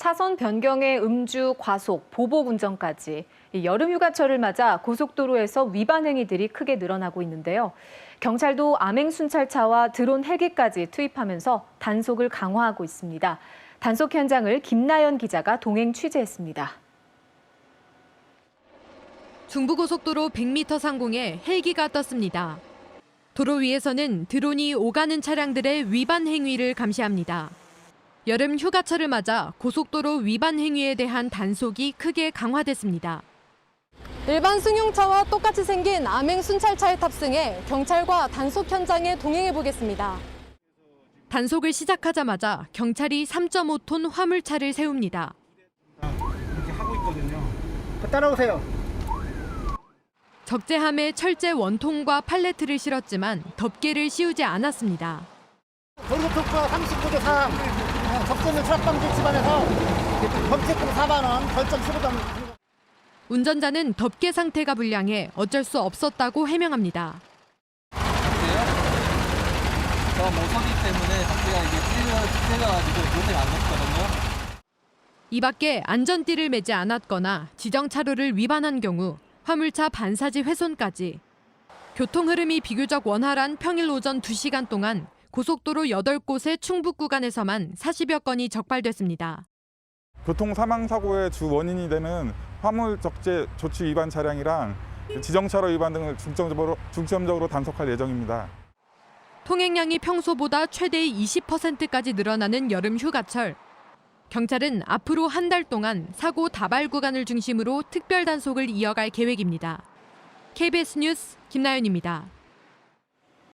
차선 변경에 음주, 과속, 보복 운전까지 이 여름 휴가철을 맞아 고속도로에서 위반 행위들이 크게 늘어나고 있는데요. 경찰도 암행 순찰차와 드론 헬기까지 투입하면서 단속을 강화하고 있습니다. 단속 현장을 김나연 기자가 동행 취재했습니다. 중부고속도로 100m 상공에 헬기가 떴습니다. 도로 위에서는 드론이 오가는 차량들의 위반 행위를 감시합니다. 여름 휴가철을 맞아 고속도로 위반 행위에 대한 단속이 크게 강화됐습니다. 일반 승용차와 똑같이 생긴 암행 순찰차에 탑승해 경찰과 단속 현장에 동행해 보겠습니다. 단속을 시작하자마자 경찰이 3.5톤 화물차를 세웁니다. 이렇게 하고 있거든요. 따라오세요. 적재함에 철제 원통과 팔레트를 실었지만 덮개를 씌우지 않았습니다. 도로교통과 39조 3 적재는 트럭방지 집안에서 범칙금 4만 원, 벌점 15점. 운전자는 덮개 상태가 불량해 어쩔 수 없었다고 해명합니다. 저 때문에 이게 안. 이 밖에 안전띠를 매지 않았거나 지정 차로를 위반한 경우 화물차 반사지 훼손까지 교통 흐름이 비교적 원활한 평일 오전 2시간 동안 고속도로 8곳의 충북 구간에서만 40여 건이 적발됐습니다. 교통 사망 사고의 주 원인이 되는 화물 적재 조치 위반 차량이랑 지정차로 위반 등을 중점적으로, 중점적으로 단속할 예정입니다. 통행량이 평소보다 최대 20%까지 늘어나는 여름 휴가철. 경찰은 앞으로 한 달 동안 사고 다발 구간을 중심으로 특별 단속을 이어갈 계획입니다. KBS 뉴스 김나연입니다.